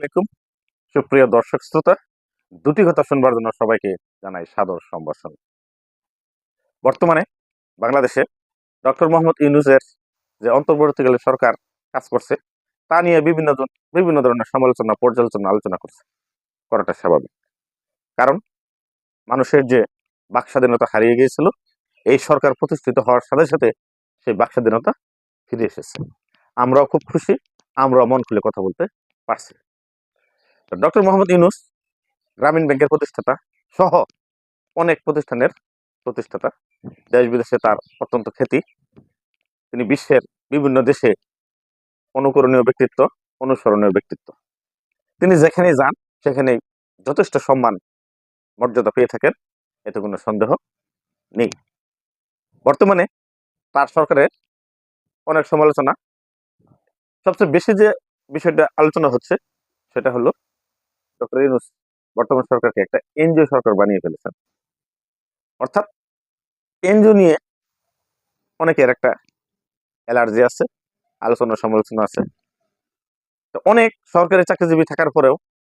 আলাইকুম। সুপ্রিয় দর্শক শ্রোতা, দুটি কথা শুনবার জন্য সবাইকে জানাই সাদর সম্ভাষণ। বর্তমানে বাংলাদেশে ডক্টর মোহাম্মদ ইউনুসের যে অন্তর্বর্তীকালীন সরকার কাজ করছে, তা নিয়ে বিভিন্ন বিভিন্ন ধরনের সমালোচনা, পর্যালোচনা, আলোচনা করছে। করাটা স্বাভাবিক। কারণ মানুষের যে বাক স্বাধীনতা হারিয়ে গিয়েছিল, এই সরকার প্রতিষ্ঠিত হওয়ার সাথে সাথে সেই বাক স্বাধীনতা ফিরে এসেছে। আমরাও খুব খুশি, আমরাও মন খুলে কথা বলতে পারছি। ডক্টর মোহাম্মদ ইউনুস গ্রামীণ ব্যাংকের প্রতিষ্ঠাতা সহ অনেক প্রতিষ্ঠানের প্রতিষ্ঠাতা। দেশ বিদেশে তার অত্যন্ত খ্যাতি। তিনি বিশ্বের বিভিন্ন দেশে অনুকরণীয় ব্যক্তিত্ব, অনুসরণীয় ব্যক্তিত্ব। তিনি যেখানেই যান, সেখানেই যথেষ্ট সম্মান, মর্যাদা পেয়ে থাকেন। এতে কোনো সন্দেহ নেই। বর্তমানে তার সরকারের অনেক সমালোচনা। সবচেয়ে বেশি যে বিষয়টা আলোচনা হচ্ছে, সেটা হলো ডক্টর ইউনুস বর্তমান সরকারকে একটা এনজিও সরকার বানিয়ে ফেলেছেন। অর্থাৎ এনজিও নিয়ে অনেকের একটা অ্যালার্জি আছে, আলোচনা সমালোচনা আছে। তো অনেক সরকারি চাকরিজীবী থাকার পরেও,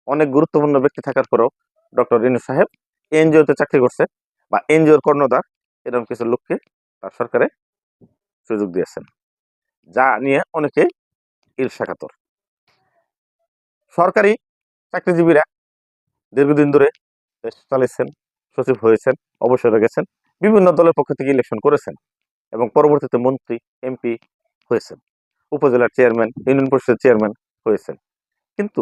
অনেক গুরুত্বপূর্ণ ব্যক্তি থাকার পরেও ডক্টর ইউনুস সাহেব এনজিওতে চাকরি করছে বা এনজিওর কর্ণদার এরকম কিছু লোককে তার সরকারে সুযোগ দিয়েছেন, যা নিয়ে অনেকে ঈর্ষাকাতর। সরকারি চাকরিজীবীরা দীর্ঘদিন ধরে দেশ চালিয়েছেন সচিব হয়েছেন, অবসরে গেছেন বিভিন্ন দলের পক্ষ থেকে ইলেকশন করেছেন এবং পরবর্তীতে মন্ত্রী, এমপি হয়েছেন, উপজেলার চেয়ারম্যান ইউনিয়ন পরিষদের চেয়ারম্যান হয়েছেন। কিন্তু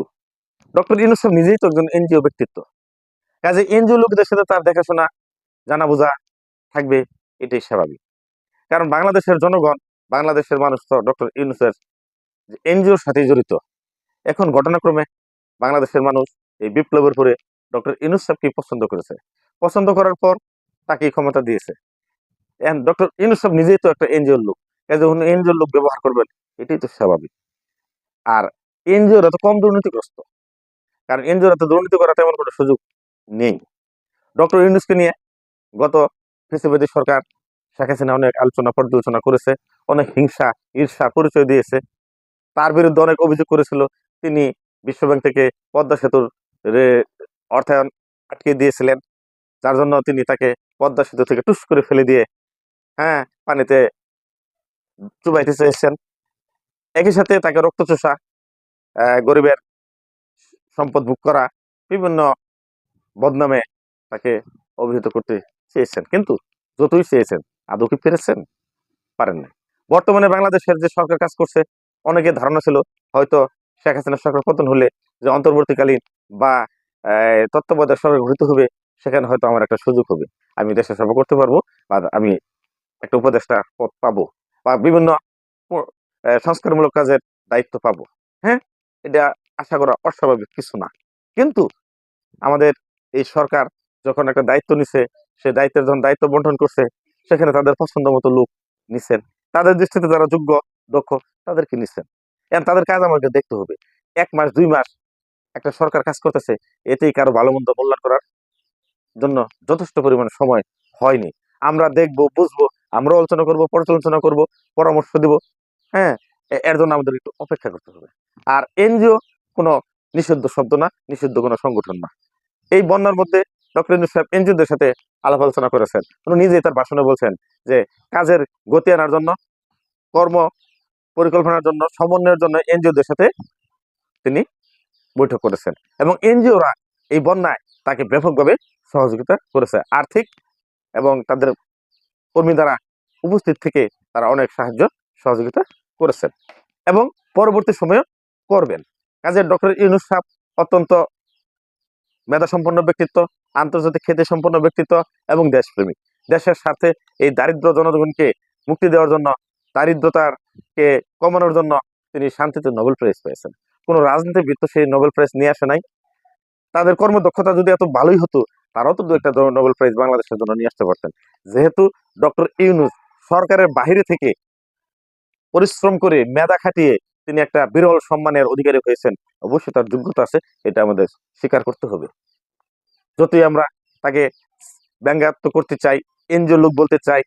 ডক্টর ইউনুস নিজেই তো একজন এনজিও ব্যক্তিত্ব। কাজে এনজিও লোকদের সাথে তার দেখাশোনা জানা বোঝা থাকবে, এটাই স্বাভাবিক। কারণ বাংলাদেশের জনগণ, বাংলাদেশের মানুষ তো ডক্টর ইউনুসের এনজিওর সাথে জড়িত। এখন ঘটনাক্রমে বাংলাদেশের মানুষ এই বিপ্লবের পরে ডক্টর ইউনুস সাহেবকে পছন্দ করেছে। পছন্দ করার পর তাকে ক্ষমতা দিয়েছে। ডক্টর ইউনুস সাহেব নিজেই তো একটা এনজিওর লোক। কাজে উনি এনজিওর লোক ব্যবহার করবেন, এটাই তো স্বাভাবিক। আর এনজিওরা তো কম দুর্নীতিগ্রস্ত। কারণ এনজিওরা তো দুর্নীতি করার তেমন কোনো সুযোগ নেই। ডক্টর ইউনুসকে নিয়ে গত ফেসিবাদী সরকার শেখ হাসিনা অনেক আলোচনা, পর্যালোচনা করেছে, অনেক হিংসা, ঈর্ষা, পরিচয় দিয়েছে। তার বিরুদ্ধে অনেক অভিযোগ করেছিল। তিনি বিশ্বব্যাংক থেকে পদ্মা সেতুর অর্থায়ন আটকে দিয়েছিলেন। যার জন্য তিনি তাকে পদ্মা সেতু থেকে টুস করে ফেলে দিয়ে হ্যাঁ পানিতে চুবাইতে চেয়েছেন। একই সাথে তাকে রক্তচোষা গরিবের সম্পদ ভোগ করা, বিভিন্ন বদনামে তাকে অভিহিত করতে চেয়েছেন। কিন্তু যতই চেয়েছেন, আদৌ কি পেরেছেন? পারেন না বর্তমানে বাংলাদেশের যে সরকার কাজ করছে, অনেকের ধারণা ছিল হয়তো শেখ হাসিনার সরকার পতন হলে যে অন্তর্বর্তীকালীন বা তত্ত্বাবধায়ক সরকার গঠিত হবে, সেখানে হয়তো আমার একটা সুযোগ হবে। আমি দেশের সেবা করতে পারব বা আমি একটা উপদেষ্টা পদ পাবো বা বিভিন্ন সংস্কারমূলক কাজের দায়িত্ব পাবো। হ্যাঁ? এটা আশা করা অস্বাভাবিক কিছু না। কিন্তু আমাদের এই সরকার যখন একটা দায়িত্ব নিছে, সে দায়িত্বের যখন দায়িত্ব বন্টন করছে, সেখানে তাদের পছন্দ মতো লোক নিছেন। তাদের দৃষ্টিতে যারা যোগ্য, দক্ষ, তাদেরকে নিচ্ছেন এখন তাদের কাজ আমাকে দেখতে হবে। এক মাস, দুই মাস একটা সরকার কাজ করতেছে, এতেই কারও ভালো মন্দ মূল্যায়ন করার জন্য যথেষ্ট পরিমাণে সময় হয়নি। আমরা দেখব, বুঝব, আমরা আলোচনা করব, পর্যালোচনা করব, পরামর্শ দিব হ্যাঁ? এর জন্য আমাদের একটু অপেক্ষা করতে হবে। আর এনজিও কোনো নিষিদ্ধ শব্দ না, নিষিদ্ধ কোনো সংগঠন না। এই বন্যার মধ্যে ডক্টর ইউনুস সাহেব এনজিওদের সাথে আলাপ আলোচনা করেছেন। উনি নিজেই তার ভাষণে বলছেন যে, কাজের গতি আনার জন্য কর্ম পরিকল্পনার জন্য, সমন্বয়ের জন্য এনজিওদের সাথে তিনি বৈঠক করেছেন। এবং এনজিওরা এই বন্যায় তাকে ব্যাপকভাবে সহযোগিতা করেছে। আর্থিক এবং তাদের কর্মী দ্বারা উপস্থিত থেকে তারা অনেক সাহায্য, সহযোগিতা করেছেন এবং পরবর্তী সময়ে করবেন। কাজে ডক্টর ইউনুস সাহেব অত্যন্ত মেধাসম্পন্ন ব্যক্তিত্ব, আন্তর্জাতিক খ্যাতি সম্পন্ন ব্যক্তিত্ব এবং দেশপ্রেমিক। দেশের স্বার্থে এই দারিদ্র জনগণকে মুক্তি দেওয়ার জন্য দারিদ্রতাকে কমানোর জন্য তিনি শান্তিতে নোবেল প্রাইজ পেয়েছেন। কোনো রাজনীতিবিদ তো সেই নোবেল প্রাইজ নিয়ে আসে নাই। তাদের কর্মদক্ষতা যদি এত ভালোই হতো, তারাও তো দু একটা নোবেল প্রাইজ বাংলাদেশের জন্য নিয়ে আসতে পারতেন। যেহেতু ডক্টর ইউনুস সরকারের বাহিরে থেকে পরিশ্রম করে মেধা খাটিয়ে তিনি একটা বিরল সম্মানের অধিকারী হয়েছেন, অবশ্যই তার যোগ্যতা আছে, এটা আমাদের স্বীকার করতে হবে। যতই আমরা তাকে ব্যঙ্গাত্ম করতে চাই, এনজিও লোক বলতে চাই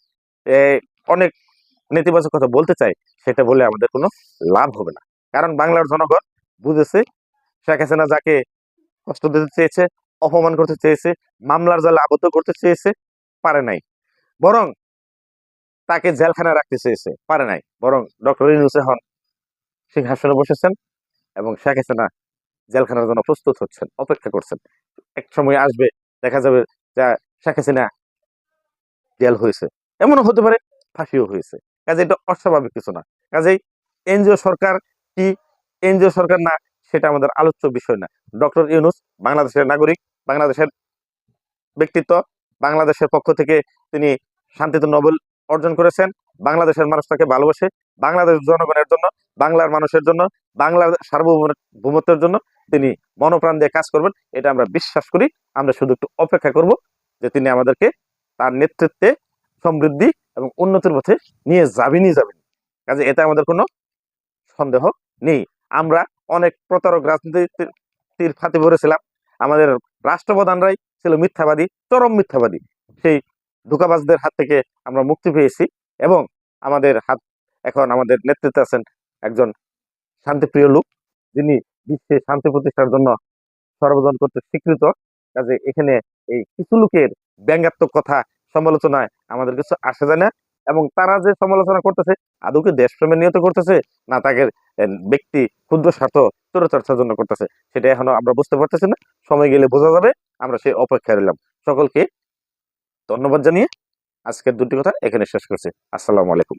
অনেক নেতিবাচক কথা বলতে চাই, সেটা বলে আমাদের কোনো লাভ হবে না। কারণ বাংলার জনগণ বুঝেছে, শেখ হাসিনা যাকে কষ্ট দিতে চেয়েছে, অপমান করতে চেয়েছে, মামলার জালে আবদ্ধ করতে চেয়েছে, পারে নাই। বরং তাকে জেলখানায় রাখতে চেয়েছে, পারে নাই। বরং ডক্টর ইউনুস এখন সিংহাসনে বসেছেন এবং শেখ হাসিনা জেলখানার জন্য প্রস্তুত হচ্ছেন, অপেক্ষা করছেন। এক সময় আসবে, দেখা যাবে যে শেখ হাসিনা জেল হয়েছে। এমনও হতে পারে, ফাঁসিও হয়েছে। কাজে এটা অস্বাভাবিক কিছু না। কাজেই এনজিও সরকার কি এনজিও সরকার না, সেটা আমাদের আলোচ্য বিষয় না। ডক্টর ইউনুস বাংলাদেশের নাগরিক, বাংলাদেশের ব্যক্তিত্ব, বাংলাদেশের পক্ষ থেকে তিনি শান্তিতে নোবেল অর্জন করেছেন। বাংলাদেশের মানুষ তাকে ভালোবাসে। বাংলাদেশ জনগণের জন্য, বাংলার মানুষের জন্য, বাংলার সার্বভৌমত্বের জন্য তিনি মনোপ্রাণ দিয়ে কাজ করবেন। এটা আমরা বিশ্বাস করি। আমরা শুধু একটু অপেক্ষা করব যে তিনি আমাদেরকে তার নেতৃত্বে সমৃদ্ধি এবং উন্নতির পথে নিয়ে যাবেনই যাবেন। কাজে এতে আমাদের কোনো সন্দেহ নেই। আমরা অনেক প্রতারক রাজনীতির ফাতে ভরেছিলাম আমাদের রাষ্ট্রপ্রধানরাই ছিল মিথ্যাবাদী, চরম মিথ্যাবাদী। সেই ধোকাবাজদের হাত থেকে আমরা মুক্তি পেয়েছি এবং আমাদের হাত, এখন আমাদের নেতৃত্বে আছেন একজন শান্তিপ্রিয় লোক। যিনি বিশ্বে শান্তি প্রতিষ্ঠার জন্য সর্বজন করতে স্বীকৃত। কাজে এখানে এই কিছু লোকের ব্যঙ্গাত্মক কথা সমালোচনায় আমাদের কিছু আসে যায় না। এবং তারা যে সমালোচনা করতেছে আদৌকে দেশপ্রেমের নিয়ত করতেছে, না তাকে ব্যক্তি ক্ষুদ্র স্বার্থ চর্চার জন্য করতেছে, সেটা এখনও আমরা বুঝতে পারতেছি না। সময় গেলে বোঝা যাবে, আমরা সেই অপেক্ষা রইলাম। সকলকে ধন্যবাদ জানিয়ে আজকের দুটি কথা এখানে শেষ করছি। আসসালামু আলাইকুম।